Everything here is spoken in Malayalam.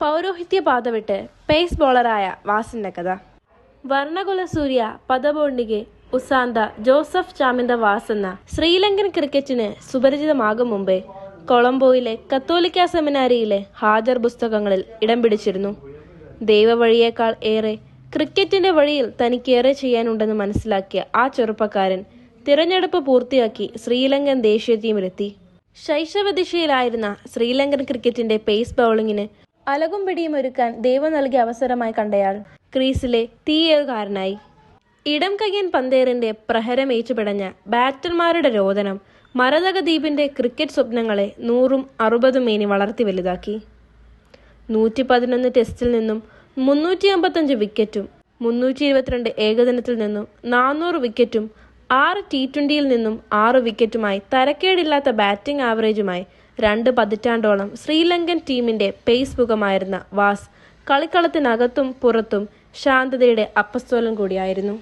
പൗരോഹിത്യ പാത വിട്ട് പേസ് ബോളറായ വാസിന്റെ കഥ. വർണകുല സൂര്യ പദബോണ്ടികെ ഉസാന്ത ജോസഫ് ചാമിന്ത വാസ് എന്ന ശ്രീലങ്കൻ ക്രിക്കറ്റിന് സുപരിചിതമാകും മുമ്പേ കൊളംബോയിലെ കത്തോലിക്ക സെമിനാരിയിലെ ഹാജർ പുസ്തകങ്ങളിൽ ഇടം പിടിച്ചിരുന്നു. ദൈവവഴിയേക്കാൾ ഏറെ ക്രിക്കറ്റിന്റെ വഴിയിൽ തനിക്കേറെ ചെയ്യാനുണ്ടെന്ന് മനസ്സിലാക്കിയ ആ ചെറുപ്പക്കാരൻ തിരഞ്ഞെടുപ്പ് പൂർത്തിയാക്കി ശ്രീലങ്കൻ ദേശീയ ടീമിലെത്തി ശൈശവദിശയിലായിരുന്ന ശ്രീലങ്കൻ ക്രിക്കറ്റിന്റെ പേസ് ബൗളിങ്ങിന് അലകും പിടിയും ഒരുക്കാൻ ദൈവം നൽകിയ അവസരമായി കണ്ടയാൾ. ക്രീസിലെ തീയകാരനായി. ഇടം കയ്യൻ പന്തേറിന്റെ പ്രഹരം ഏറ്റുപിടഞ്ഞ ബാറ്റർമാരുടെ രോദനം മരതക ദ്വീപിന്റെ ക്രിക്കറ്റ് സ്വപ്നങ്ങളെ നൂറും അറുപതും മേനി വളർത്തി വലുതാക്കി. നൂറ്റി പതിനൊന്ന് ടെസ്റ്റിൽ നിന്നും മുന്നൂറ്റി അമ്പത്തഞ്ച് വിക്കറ്റും മുന്നൂറ്റി ഇരുപത്തിരണ്ട് ഏകദിനത്തിൽ നിന്നും നാനൂറ് വിക്കറ്റും ആറ് ടി ട്വന്റിയിൽ നിന്നും ആറ് വിക്കറ്റുമായി തരക്കേടില്ലാത്ത ബാറ്റിംഗ് ആവറേജുമായി രണ്ട് പതിറ്റാണ്ടോളം ശ്രീലങ്കൻ ടീമിന്റെ പേസ് മുഖമായിരുന്ന വാസ് കളിക്കളത്തിനകത്തും പുറത്തും ശാന്തതയുടെ അപ്പസ്തോലം കൂടിയായിരുന്നു.